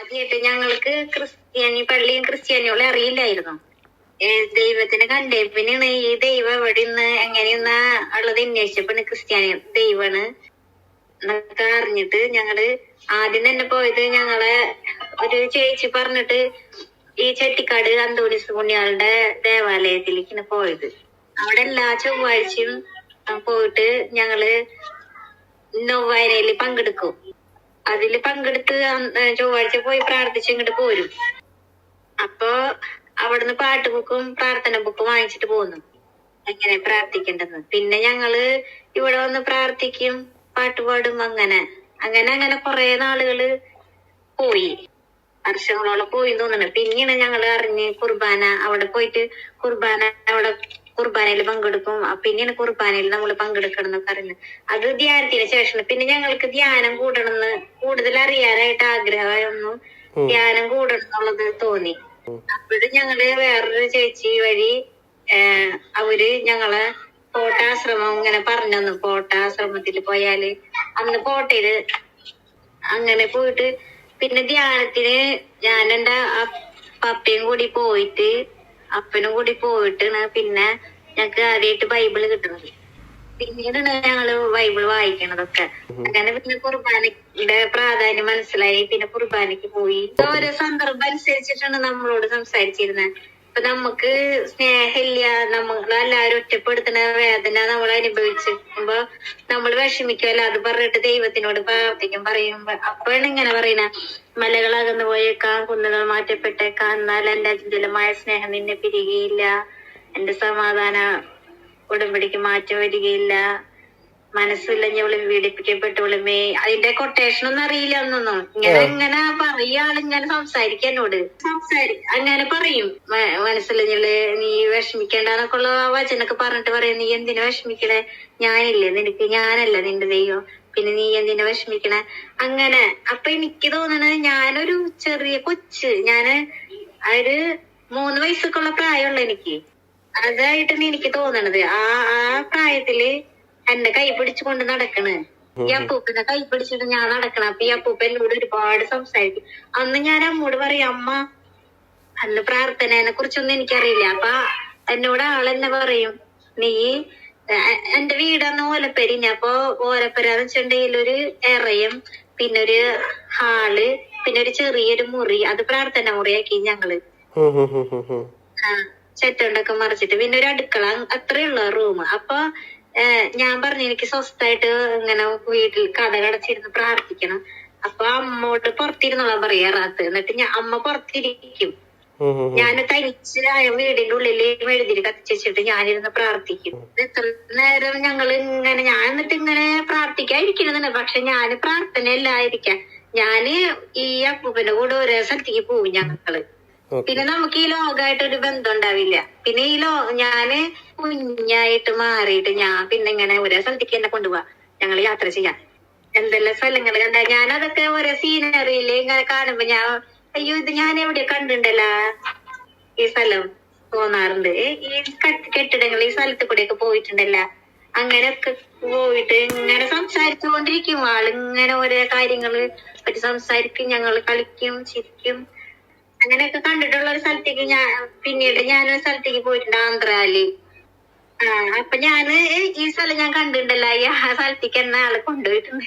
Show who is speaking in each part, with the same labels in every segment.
Speaker 1: ആദ്യമായിട്ട് ഞങ്ങൾക്ക് ക്രിസ്ത്യാനി പള്ളിയും ക്രിസ്ത്യാനികളെ അറിയില്ലായിരുന്നു. ദൈവത്തിനെ ദൈവത്തിനെ കണ്ടേപ്പിനാണ് ഈ ദൈവം എവിടെ നിന്ന് എങ്ങനെയെന്നാ ഉള്ളത് അന്വേഷിച്ചപ്പോ ക്രിസ്ത്യാനി ദൈവമാണ് എന്നൊക്കെ അറിഞ്ഞിട്ട് ഞങ്ങൾ ആദ്യം തന്നെ പോയത് ഞങ്ങളെ ഒരു ചേച്ചി പറഞ്ഞിട്ട് ഈ ചെട്ടിക്കാട് അന്തോണിസ് പുണ്യാളുടെ ദേവാലയത്തിലേക്കാണ് പോയത്. അവിടെ എല്ലാ ചൊവ്വാഴ്ചയും പോയിട്ട് ഞങ്ങൾ നൊവ്വായനയിൽ പങ്കെടുക്കും. അതിൽ പങ്കെടുത്ത് ചൊവ്വാഴ്ച പോയി പ്രാർത്ഥിച്ച് ഇങ്ങോട്ട് പോരും. അപ്പോ അവിടുന്ന് പാട്ട് ബുക്കും പ്രാർത്ഥന ബുക്കും വാങ്ങിച്ചിട്ട് പോന്നു. എങ്ങനെ പ്രാർത്ഥിക്കേണ്ടെന്ന് പിന്നെ ഞങ്ങൾ ഇവിടെ വന്ന് പ്രാർത്ഥിക്കും പാട്ട് പാടും അങ്ങനെ. അങ്ങനെ അങ്ങനെ കുറെ നാളുകൾ പോയി. വർഷങ്ങളോളം പോയി തോന്നുന്നു. പിന്നെയാണ് ഞങ്ങൾ അറിഞ്ഞ് കുർബാന അവിടെ പോയിട്ട് കുർബാന അവിടെ കുർബാനയിൽ പങ്കെടുക്കും. പിന്നെയാണ് കുർബാനയിൽ നമ്മൾ പങ്കെടുക്കണം എന്നൊക്കെ പറയുന്നത്. അത് ധ്യാനത്തിന് ശേഷം പിന്നെ ഞങ്ങൾക്ക് ധ്യാനം കൂടണമെന്ന് കൂടുതൽ അറിയാനായിട്ട് ആഗ്രഹമായിരുന്നു. ധ്യാനം കൂടണം എന്നുള്ളത് തോന്നി അപ്പോഴും ഞങ്ങൾ വേറൊരു ചേച്ചി വഴി ഏഹ് അവർ ഞങ്ങളെ കോട്ടാശ്രമം ഇങ്ങനെ പറഞ്ഞു തന്നു. കോട്ടാശ്രമത്തിൽ പോയാൽ അന്ന് കോട്ടയിൽ അങ്ങനെ പോയിട്ട് പിന്നെ ധ്യാനത്തിന് ഞാൻ എന്റെ പപ്പയും കൂടി പോയിട്ട് അപ്പനും കൂടി പോയിട്ടാണ് പിന്നെ ഞങ്ങക്ക് ആദ്യമായിട്ട് ബൈബിൾ കിട്ടുന്നത് പിന്നീടാണ് ഞങ്ങൾ ബൈബിൾ വായിക്കണതൊക്കെ. അങ്ങനെ പിന്നെ കുർബാനയുടെ പ്രാധാന്യം മനസ്സിലായി. പിന്നെ കുർബാനയ്ക്ക് പോയി. ഓരോ സന്ദർഭം അനുസരിച്ചിട്ടാണ് നമ്മളോട് സംസാരിച്ചിരുന്നത് ഇപ്പൊ നമുക്ക് സ്നേഹമില്ല. നമ്മളെല്ലാരും ഒറ്റപ്പെടുത്തുന്ന വേദന നമ്മൾ അനുഭവിച്ചിരിക്കുമ്പോ നമ്മൾ വിഷമിക്കുമല്ലോ അത് പറഞ്ഞിട്ട് ദൈവത്തിനോട് പ്രാർത്ഥിക്കും പറയുമ്പോ അപ്പോഴാണ് ഇങ്ങനെ പറയുന്ന. മലകൾ അകന്നു പോയേക്കാം കുന്നുകൾ മാറ്റപ്പെട്ടേക്കാം. എന്നാൽ എന്റെ അചഞ്ചലമായ സ്നേഹം നിന്നെ പിരികയില്ല. എന്റെ സമാധാന ഉടമ്പടിക്ക് മാറ്റം വരികയില്ല. മനസ്സില്ലഞ്ഞവൾ പീഡിപ്പിക്കപ്പെട്ടവളുമേ. അതിന്റെ കൊട്ടേഷൻ ഒന്നും അറിയില്ല എന്നൊന്നും. ഇങ്ങനെ ഇങ്ങനെ പറയാൾ ഇങ്ങനെ സംസാരിക്കും എന്നോട്. സംസാരി അങ്ങനെ പറയും. മ- മനസ്സില്ലഞ്ഞവൾ നീ വിഷമിക്കേണ്ടെന്നൊക്കെ ഉള്ള വചനൊക്കെ പറഞ്ഞിട്ട് പറയും. നീ എന്തിനു വിഷമിക്കണേ? ഞാനില്ലേ നിനക്ക്? ഞാനല്ല നിന്റെ ദൈവം. പിന്നെ നീ എന്തിനാ വിഷമിക്കണേ? അങ്ങനെ. അപ്പൊ എനിക്ക് തോന്നണത് ഞാനൊരു ചെറിയ കൊച്ച്. ഞാൻ ഒരു മൂന്ന് വയസ്സൊക്കെ ഉള്ള പ്രായമുള്ള എനിക്ക്. അതായിട്ടാണ് എനിക്ക് തോന്നണത് ആ ആ പ്രായത്തിൽ എന്റെ കൈ പിടിച്ചുകൊണ്ട് നടക്കണ്. ഈ അപ്പൂപ്പന്റെ കൈ പിടിച്ചിട്ട് ഞാൻ നടക്കണം. അപ്പൊ ഈ അപ്പൂപ്പ എന്നോട് ഒരുപാട് സംസാരിക്കും. അന്ന് ഞാൻ അമ്മോട് പറയും അമ്മ അന്ന് പ്രാർത്ഥനേനെ കുറിച്ചൊന്നും എനിക്കറിയില്ല. അപ്പൊ എന്നോട് ആളെന്നെ പറയും നീ എന്റെ വീടന്ന് ഓലപ്പരിഞ്ഞ അപ്പൊ ഓലപ്പരാന്ന് വെച്ചിട്ടുണ്ടെങ്കിൽ ഒരു എറയും പിന്നെ ഒരു ഹാൾ പിന്നെ ഒരു ചെറിയൊരു മുറി. അത് പ്രാർത്ഥന മുറിയാക്കി
Speaker 2: ഞങ്ങൾ.
Speaker 1: ആ. ചെറ്റണ്ടൊക്കെ മറിച്ചിട്ട്. പിന്നെ ഒരു അടുക്കള അത്രേ ഉള്ള റൂം അപ്പൊ ഞാൻ പറഞ്ഞു എനിക്ക് സ്വസ്ഥായിട്ട് ഇങ്ങനെ വീട്ടിൽ കഥ കടച്ചിരുന്ന് പ്രാർത്ഥിക്കണം. അപ്പൊ അമ്മോട് പുറത്തിരുന്നോളാൻ പറയാറാത്ത് എന്നിട്ട് ഞാൻ അമ്മ പുറത്തിരിക്കും. ഞാൻ തനിച്ചായ വീടിന്റെ ഉള്ളിൽ മെഴുതിരി കത്തിച്ചിട്ട് ഞാനിരുന്ന് പ്രാർത്ഥിക്കും. ഇത്ര നേരം ഞങ്ങൾ ഇങ്ങനെ ഞാൻ എന്നിട്ട് ഇങ്ങനെ പ്രാർത്ഥിക്കാതിരിക്കണമെന്നുണ്ട് പക്ഷെ ഞാൻ പ്രാർത്ഥനയല്ലായിരിക്കാം. ഞാൻ ഈ അപ്പൂപ്പന്റെ കൂടെ ഓരോ സ്ഥലത്തേക്ക് പോവും
Speaker 2: ഞങ്ങൾ.
Speaker 1: പിന്നെ നമുക്ക് ഈ ലോകമായിട്ട് ഒരു ബന്ധം ഉണ്ടാവില്ല. പിന്നെ ഈ ലോ ഞാൻ കുഞ്ഞായിട്ട് മാറിയിട്ട് ഞാൻ പിന്നെ ഇങ്ങനെ ഒരേ സ്ഥലത്തേക്ക് എന്നെ കൊണ്ടുപോവാ. ഞങ്ങൾ യാത്ര ചെയ്യാൻ. എന്തെല്ലാം സ്ഥലങ്ങൾ കണ്ട ഞാനതൊക്കെ ഓരോ സീനറിയിൽ ഇങ്ങനെ കാണുമ്പോ ഞാൻ അയ്യോ ഇത് ഞാൻ എവിടെ കണ്ടിണ്ടല്ലോ? ഈ സ്ഥലം തോന്നാറുണ്ട് ഈ കെട്ട് കെട്ടിടങ്ങൾ ഈ സ്ഥലത്ത് കൂടെയൊക്കെ പോയിട്ടുണ്ടല്ല. അങ്ങനെയൊക്കെ പോയിട്ട് ഇങ്ങനെ സംസാരിച്ചുകൊണ്ടിരിക്കും ആളിങ്ങനെ ഓരോ കാര്യങ്ങൾ പറ്റി സംസാരിക്കും. ഞങ്ങൾ കളിക്കും ചിരിക്കും. അങ്ങനെയൊക്കെ കണ്ടിട്ടുള്ള ഒരു സ്ഥലത്തേക്ക് ഞാൻ പിന്നീട് ഞാൻ ഒരു സ്ഥലത്തേക്ക് പോയിട്ടുണ്ട് ആന്ധ്രയിൽ അപ്പൊ ഞാൻ ഈ സ്ഥലം ഞാൻ കണ്ടിട്ടുണ്ടല്ലോ ഈ ആ സ്ഥലത്തേക്ക് എന്നെ ആളെ കൊണ്ടുപോയിട്ടുണ്ട്.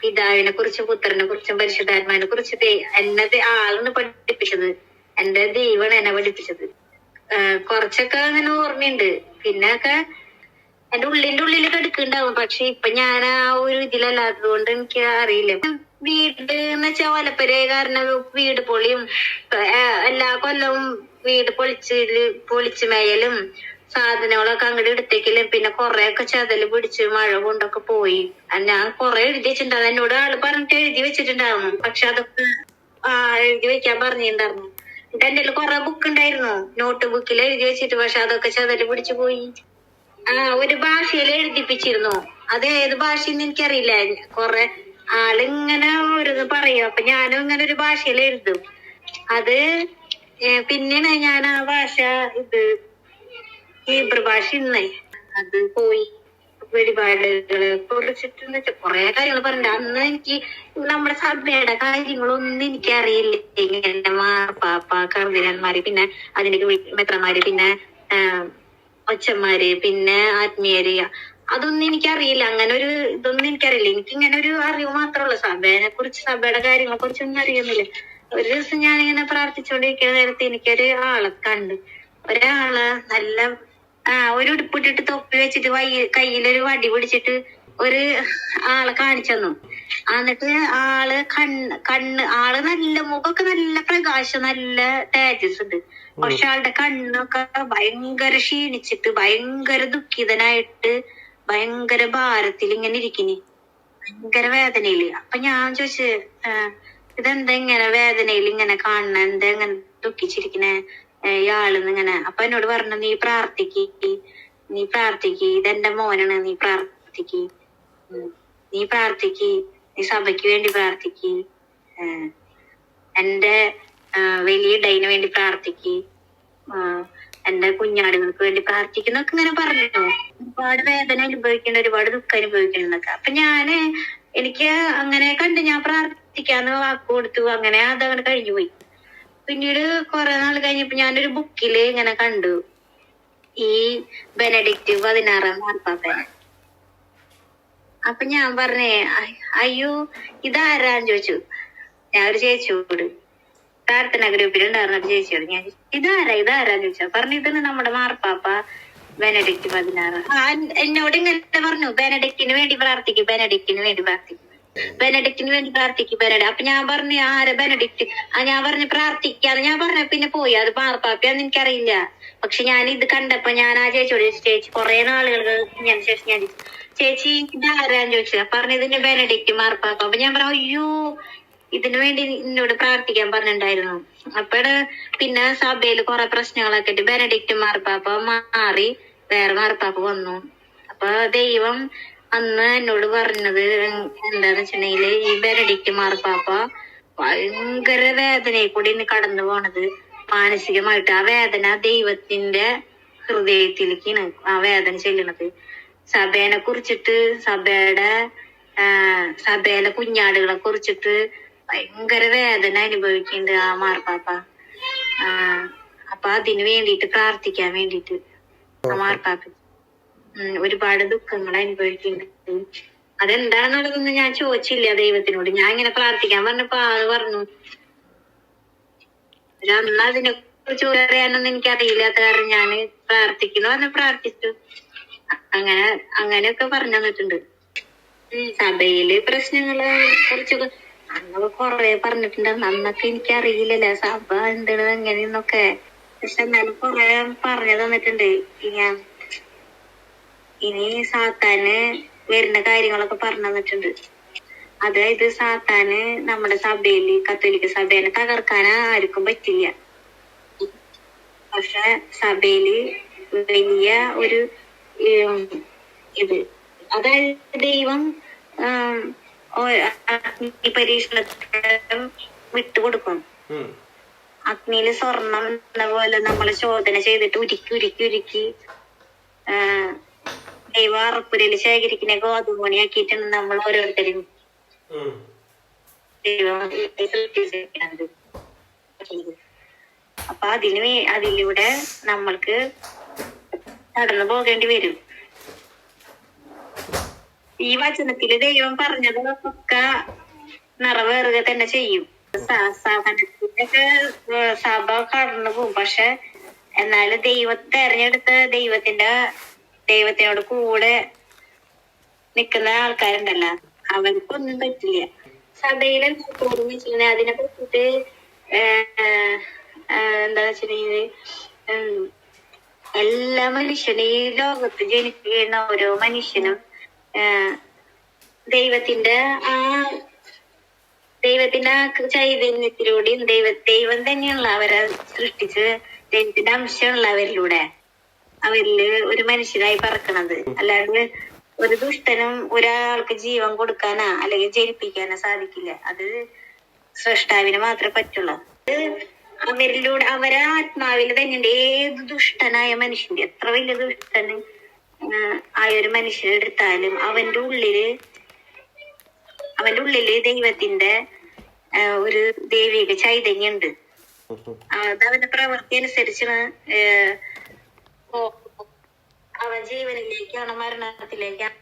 Speaker 1: പിതാവിനെ കുറിച്ചും പുത്രനെ കുറിച്ചും പരിശുദ്ധാത്മാവിനെ കുറിച്ചും എന്നെ ആളെന്ന് പഠിപ്പിച്ചത്. എന്റെ ദൈവമാണ് എന്നെ പഠിപ്പിച്ചത്. കുറച്ചൊക്കെ അങ്ങനെ ഓർമ്മയുണ്ട്. പിന്നെ ഒക്കെ എന്റെ ഉള്ളിന്റെ ഉള്ളിൽ കിടക്കുന്നുണ്ടാവും പക്ഷെ ഇപ്പൊ ഞാൻ ആ ഒരു ഇതിലല്ലാത്തത് കൊണ്ട് എനിക്ക് അറിയില്ല. വീട് എന്ന് വെച്ചാൽ ഒലപ്പര കാരണം വീട് പൊളിയും. എല്ലാ കൊല്ലവും വീട് പൊളിച്ച് പൊളിച്ച് മേയലും സാധനങ്ങളൊക്കെ അങ്ങോട്ട് എടുത്തേക്കലും. പിന്നെ കൊറേ ഒക്കെ ചതൽ പിടിച്ച് മഴ കൊണ്ടൊക്കെ പോയി. ഞാൻ കൊറേ എഴുതി വെച്ചിട്ടുണ്ട് എന്നോട് ആൾ പറഞ്ഞിട്ട് എഴുതി വെച്ചിട്ടുണ്ടായിരുന്നു. പക്ഷെ അതൊക്കെ ആ എഴുതി വെക്കാൻ പറഞ്ഞിട്ടുണ്ടായിരുന്നു. എന്റെ കയ്യിൽ കൊറേ ബുക്ക് ഉണ്ടായിരുന്നു. നോട്ട് ബുക്കിൽ എഴുതി വെച്ചിട്ട്. പക്ഷെ അതൊക്കെ ചതൽ പിടിച്ചു പോയി. ആ ഒരു ഭാഷയിൽ എഴുതിപ്പിച്ചിരുന്നു. അത് ഏത് ഭാഷയെന്ന് എനിക്കറിയില്ല. കൊറേ ആളിങ്ങനെ ഓരോന്ന് പറയും. അപ്പൊ ഞാനും ഇങ്ങനെ ഒരു ഭാഷയിൽ എഴുതും. അത് പിന്നെയാണ് ഞാൻ ആ ഭാഷ ഇത് ഹീബ്രു ഭാഷ ഇന്നേ. അത് പോയി വെളിപാടുകളെ കുറിച്ചിട്ട് വെച്ചാൽ കുറെ കാര്യങ്ങൾ പറഞ്ഞു അന്ന് എനിക്ക് നമ്മുടെ സഭയുടെ കാര്യങ്ങളൊന്നും എനിക്ക് അറിയില്ല ഇങ്ങനെ മാർപ്പാപ്പ കർദിനന്മാര് പിന്നെ അതിന്റെ മെത്രമാര് പിന്നെ ഒച്ചന്മാര് പിന്നെ ആത്മീയര് അതൊന്നും എനിക്കറിയില്ല. അങ്ങനെ ഒരു ഇതൊന്നും എനിക്കറിയില്ല. എനിക്ക് ഇങ്ങനെ ഒരു അറിവ് മാത്രമുള്ളൂ സഭയെ കുറിച്ച് സഭയുടെ കാര്യങ്ങളെ കുറിച്ചൊന്നും അറിയുന്നില്ല ഒരു ദിവസം ഞാനിങ്ങനെ പ്രാർത്ഥിച്ചുകൊണ്ടിരിക്കുന്ന നേരത്ത് എനിക്കൊരു ആളെ കണ്ടു. ഒരാൾ നല്ല ആ ഒരു ഉടുപ്പിട്ടിട്ട് തൊപ്പി വെച്ചിട്ട് വൈ കയ്യിലൊരു വടി പിടിച്ചിട്ട് ഒരു ആളെ കാണിച്ചു തന്നു. എന്നിട്ട് ആൾ കണ്ണ് കണ്ണ് ആൾ നല്ല മുഖമൊക്കെ നല്ല പ്രകാശം നല്ല തേജസ് ഉണ്ട്. പക്ഷെ ആളുടെ കണ്ണൊക്കെ ഭയങ്കര ക്ഷീണിച്ചിട്ട് ഭയങ്കര ദുഃഖിതനായിട്ട് ഭയങ്കര ഭാരത്തിൽ ഇങ്ങനെ ഇരിക്കിനി. ഭയങ്കര വേദനയിൽ. അപ്പൊ ഞാൻ ചോദിച്ചു ഇതെന്താ ഇങ്ങനെ വേദനയിൽ ഇങ്ങനെ കാണണ? എന്താ ഇങ്ങനെ ദുഃഖിച്ചിരിക്കണേ? ഇയാളെന്ന് ഇങ്ങനെ. അപ്പൊ എന്നോട് പറഞ്ഞു നീ പ്രാർത്ഥിക്ക്. നീ പ്രാർത്ഥിക്ക്. ഇതെന്റെ മോനാണ്. നീ പ്രാർത്ഥിക്ക്. നീ പ്രാർത്ഥിക്ക്. നീ സഭയ്ക്ക് വേണ്ടി പ്രാർത്ഥിക്ക്. എന്റെ വലിയ ഡൈന് വേണ്ടി പ്രാർത്ഥിക്ക്. എന്റെ കുഞ്ഞാടുകൾക്ക് വേണ്ടി പ്രാർത്ഥിക്കുന്നൊക്കെ ഇങ്ങനെ പറഞ്ഞു ഒരുപാട് വേദന അനുഭവിക്കേണ്ട ഒരുപാട് ദുഃഖം അനുഭവിക്കണമെന്നൊക്കെ അപ്പൊ ഞാൻ എനിക്ക് അങ്ങനെ കണ്ട് ഞാൻ പ്രാർത്ഥിക്കാന്ന് വാക്ക് കൊടുത്തു. അങ്ങനെ അതങ്ങനെ കഴിഞ്ഞു പോയി. പിന്നീട് കുറെ നാൾ കഴിഞ്ഞപ്പോ ഞാനൊരു ബുക്കിൽ ഇങ്ങനെ കണ്ടു. ഈ ബെനഡിക്റ്റ് പതിനാറാം മാർപ്പാപ്പ അപ്പൊ ഞാൻ പറഞ്ഞേ അയ്യോ ഇതാരാന്ന് ചോദിച്ചു. ഞാൻ ഒരു ചേച്ചിയോട് പ്രാർത്ഥന ഗ്രൂപ്പിലുണ്ടായിരുന്നു ഒരു ചേച്ചിയോട് ഞാൻ ഇതാരാ ഇതാരാ ചോദിച്ചു. പറഞ്ഞു ഇതാണ് നമ്മുടെ മാർപ്പാപ്പ ബെനഡിക്ട് പതിനാറ്. എന്നോട് ഇങ്ങനെ പറഞ്ഞു ബെനഡിക്റ്റിന് വേണ്ടി പ്രാർത്ഥിക്കും ബെനഡിക്റ്റിന് വേണ്ടി പ്രാർത്ഥിക്കും. ബെനഡിക്റ്റിന് വേണ്ടി പ്രാർത്ഥിക്കും ബെനഡ്. അപ്പൊ ഞാൻ പറഞ്ഞു ആരെ ബെനഡിക്റ്റ്? ആ ഞാൻ പറഞ്ഞു പ്രാർത്ഥിക്കാന്ന്. ഞാൻ പറഞ്ഞ പിന്നെ പോയി അത് മാർപ്പാപ്പയാന്ന് എനിക്കറിയില്ല. പക്ഷെ ഞാൻ ഇത് കണ്ടപ്പോ ഞാൻ ആ ചേച്ചിയോട് ചേച്ചി കുറെ നാളുകൾ ഞാൻ ശേഷം ഞാൻ ചേച്ചി ഇതാരാന്ന് ചോദിച്ചു? പറഞ്ഞു ഇതിന്റെ ബെനഡിക്റ്റ് മാർപ്പാപ്പ. അപ്പൊ ഞാൻ പറഞ്ഞു അയ്യോ ഇതിനു വേണ്ടി എന്നോട് പ്രാർത്ഥിക്കാൻ പറഞ്ഞിട്ടുണ്ടായിരുന്നു. അപ്പോഴ് പിന്നെ സഭയിൽ കുറെ പ്രശ്നങ്ങളൊക്കെ ആയിട്ട് ബെനഡിക്റ്റ് മാർപ്പാപ്പ മാറി വേറെ മാർപ്പാപ്പ വന്നു. അപ്പൊ ദൈവം അന്ന് എന്നോട് പറഞ്ഞത് എന്താന്ന് വെച്ചിട്ടുണ്ടെങ്കിൽ ഈ ബെനഡിക്റ്റ് മാർപ്പാപ്പ ഭയങ്കര വേദനയെ കൂടി ഇന്ന് കടന്നു പോണത്. മാനസികമായിട്ട് ആ വേദന ദൈവത്തിന്റെ ഹൃദയത്തിലേക്കാണ് ആ വേദന ചെല്ലുന്നത്. സഭേനെ കുറിച്ചിട്ട് സഭയുടെ ഏർ സഭയിലെ കുഞ്ഞാടുകളെ കുറിച്ചിട്ട് ഭയങ്കര വേദന അനുഭവിക്കുന്നുണ്ട് ആ മാർപ്പാപ്പ. ആ, അപ്പൊ അതിന് വേണ്ടിയിട്ട് പ്രാർത്ഥിക്കാൻ വേണ്ടിയിട്ട് ആ മാർപ്പാപ്പ. ഒരുപാട് ദുഃഖങ്ങൾ അനുഭവിക്കുന്നുണ്ട്. അതെന്താണെന്നുള്ളതൊന്നും ഞാൻ ചോദിച്ചില്ല ദൈവത്തിനോട്. ഞാൻ ഇങ്ങനെ പ്രാർത്ഥിക്കാൻ പറഞ്ഞപ്പോ ആൾ പറഞ്ഞു അന്ന് അതിനെ കുറിച്ച് പറയാനൊന്നും എനിക്ക് അറിയില്ലാത്ത കാരണം ഞാൻ പ്രാർത്ഥിക്കുന്നു പറഞ്ഞ പ്രാർത്ഥിച്ചു. അങ്ങനെ അങ്ങനെയൊക്കെ പറഞ്ഞു തന്നിട്ടുണ്ട്. സഭയിൽ പ്രശ്നങ്ങളെ കുറിച്ചൊക്കെ അന്നൊക്കെ കൊറേ പറഞ്ഞിട്ടുണ്ട്. അന്നൊക്കെ എനിക്ക് അറിയില്ലല്ലോ സഭ എന്താണ് എങ്ങനെയെന്നൊക്കെ പക്ഷെ എന്നാലും കൊറേ പറഞ്ഞു തന്നിട്ടുണ്ട്. ഞാൻ ഇനി സാത്താന് വരുന്ന കാര്യങ്ങളൊക്കെ പറഞ്ഞു തന്നിട്ടുണ്ട്. അതായത് സാത്താന് നമ്മുടെ സഭയിൽ കത്തോലിക്ക സഭേനെ തകർക്കാൻ ആർക്കും പറ്റില്ല. പക്ഷെ സഭയിൽ വലിയ ഒരു ഇത്. അതായത് ദൈവം അഗ്നി പരീക്ഷണത്തിന് വിട്ടുകൊടുക്കും. അഗ്നിയിൽ സ്വർണം എന്ന പോലെ നമ്മൾ ശോധന ചെയ്തിട്ട് ഉരുക്കി ഉരുക്കി ഉരുക്കി ദൈവ അറപ്പുരയിൽ ശേഖരിക്കുന്ന ഗോതമ്പണിയാക്കിയിട്ടാണ് നമ്മൾ ഓരോരുത്തരും ദൈവം സൃഷ്ടിച്ചിരിക്കുന്നത്. അപ്പൊ അതിന് അതിലൂടെ നമ്മൾക്ക് നടന്നു പോകേണ്ടി വരും. ഈ വചനത്തിൽ ദൈവം പറഞ്ഞത് ഒക്കെ നിറവേറുക തന്നെ ചെയ്യും. സ- സഹനത്തിനൊക്കെ ഏഹ് സഭ കടന്നു പോകും. പക്ഷെ എന്നാലും ദൈവത്തെ തെരഞ്ഞെടുത്ത ദൈവത്തിന്റെ ദൈവത്തിനോട് കൂടെ നിൽക്കുന്ന ആൾക്കാരുണ്ടല്ലോ. അവർക്കൊന്നും പറ്റില്ല. സഭയിലെ വെച്ചിട്ടുണ്ടെങ്കിൽ അതിനെ കുറിച്ചിട്ട് എന്താ വെച്ചിട്ടുണ്ടെങ്കിൽ എല്ലാ മനുഷ്യനും ഈ ലോകത്ത് ജനിക്കുന്ന ഓരോ മനുഷ്യനും ദൈവത്തിന്റെ ആ ദൈവത്തിന്റെ ആ ചൈതന്യത്തിലൂടെയും ദൈവ ദൈവം തന്നെയുള്ള അവരെ സൃഷ്ടിച്ച് ദൈവത്തിന്റെ അംശമുള്ള അവരിലൂടെ അവരിൽ ഒരു മനുഷ്യരായി പറക്കണത്. അല്ലാണ്ട് ഒരു ദുഷ്ടനും ഒരാൾക്ക് ജീവൻ കൊടുക്കാനാ അല്ലെങ്കിൽ ജനിപ്പിക്കാനോ സാധിക്കില്ല. അത് സൃഷ്ടാവിന് മാത്രമേ പറ്റുള്ളൂ. അത് അവരിലൂടെ അവരെ ആത്മാവിൽ തന്നെയുണ്ട് ഏത് ദുഷ്ടനായ മനുഷ്യന്റെ എത്ര വലിയ ദുഷ്ടന് ആയ ഒരു മനുഷ്യനെ എടുത്താലും അവന്റെ ഉള്ളിൽ അവന്റെ ഉള്ളിൽ ദൈവത്തിന്റെ ഒരു ദൈവിക ചൈതന്യം ഉണ്ട്
Speaker 2: ഉം ഉം.
Speaker 1: അത് അവന്റെ പ്രവൃത്തി അനുസരിച്ചാണ് അവൻ ജീവനിലേക്കാണ് മരണത്തിലേക്കാണ്